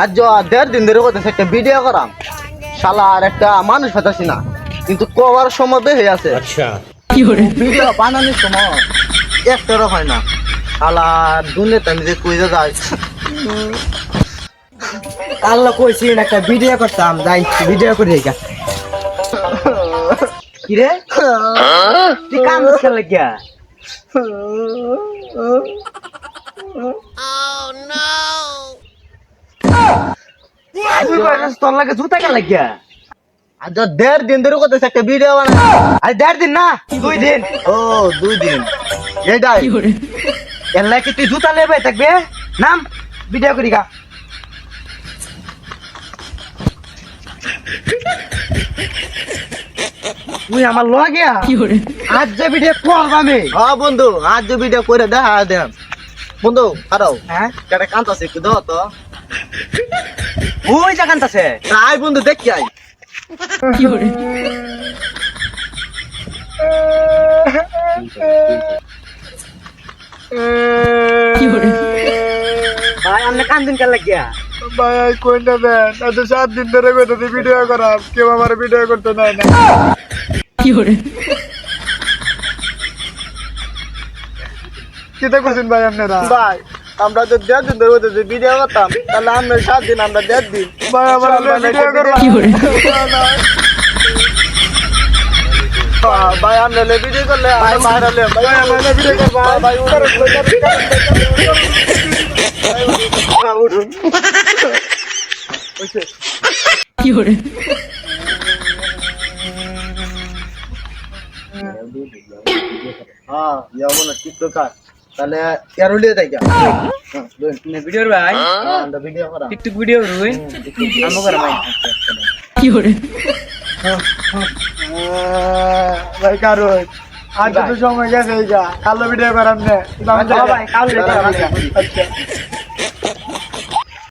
আর আজ দেড় দিন ধরে কথা একটা ভিডিও করাম। শালা আর একটা মানুষ পেতাছি না। কিন্তু কবার সময় বেহে আছে। আচ্ছা। ভিডিও বানানোর সময় একটারও হয় না। শালা দুনে আমি যে কই যাই। আল্লাহ কইছি একটা ভিডিও করতাম। যাই ভিডিও করে দেখা। কিরে তুই কাম খেলে লাগিয়া? Oh no! তোর লাগে জুতা কেন লাগিয়া? আজ দেড় দিন ধরে করতেছে একটা ভিডিও বানা আরে দেড় দিন না দুই দিন। ও দুই দিন। এইটাই এর লাগে তুই জুতা লেবে থাকবে নাম ভিডিও করি গা। তুই আমার লগে আজ যে ভিডিও করব আমি। হ্যাঁ বন্ধু আজ যে ভিডিও করে দেখা দেন। বন্ধু খারাও হ্যাঁ? কেটে কান্তাছে একটু দাও তো। ওই জায়গান আছে। আই বন্ধু দেখি আই ভাই আমনে কান দিন কেন লাগিয়া? ভাই কই নেবেন এত সাত দিন ধরে কইতেছি ভিডিও করাম কেউ আমার ভিডিও করতে দেয় না। কি দেখছেন ভাই আপনারা? ভাই আমরা তো দেড় দিন ধরে করতেছি ভিডিও করতাম। তাহলে আমরা সাত দিন আমরা দেড় দিন। ভাই আমার ভিডিও করবা। ভাই আমরা ভিডিও করলে আমরা বাইরে হলে ভাই ভাই আমার ভিডিও করবা। ভাই উঠুন। হ্যাঁ যেমন টিকটকার। তাহলে এরুলিয়ে তাই ভিডিওর ভাই। আমরা ভিডিও করা। টিকটক ভিডিও রুই। আমো কর ভাই। ভাই কারও আজ তো সময় গেছে কালো ভিডিও করাম না। ভাই কাল আচ্ছা।